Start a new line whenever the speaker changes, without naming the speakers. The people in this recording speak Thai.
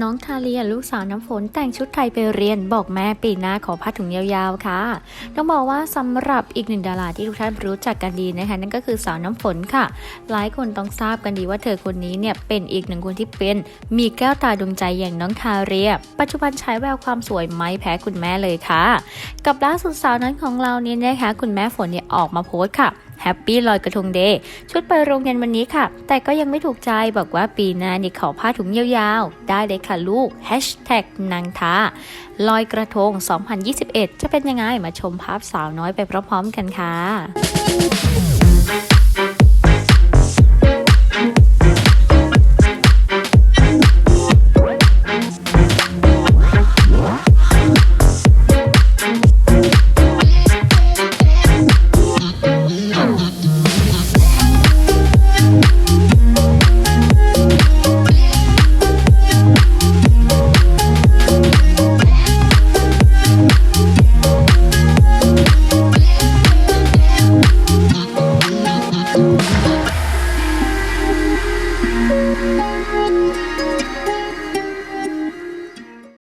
น้องทาเลียลูกสาวน้ำฝนแต่งชุดไทยไปเรียนบอกแม่ปีหน้าขอผ้าถุงยาวๆค่ะ ต้องบอกว่าสำหรับอีกหนึ่งดาราที่ทุกท่านรู้จักกันดีนะคะนั่นก็คือสาวน้ำฝนค่ะ หลายคนต้องทราบกันดีว่าเธอคนนี้เนี่ยเป็นอีกหนึ่งคนที่เป็นมีแก้วตาดวงใจอย่างน้องทาเรีย ปัจจุบันใช้แววความสวยไม่แพ้คุณแม่เลยค่ะ กับล่าสุดสาวนั้นของเราเนี่ยนะคะคุณแม่ฝนเนี่ยออกมาโพสต์ค่ะ แฮปปี้ลอยกระทงเดย์ชุดไปโรงเรียนวันนี้ค่ะ แต่ก็ยังไม่ถูกใจบอกว่าปีหน้านี่ขอผ้าถุงยาวๆ ได้เลยค่ะลูกแฮชแท็กนางทาลอยกระทง 2021 จะเป็นยังไงมาชมภาพสาวน้อยไปพร้อมๆกันค่ะ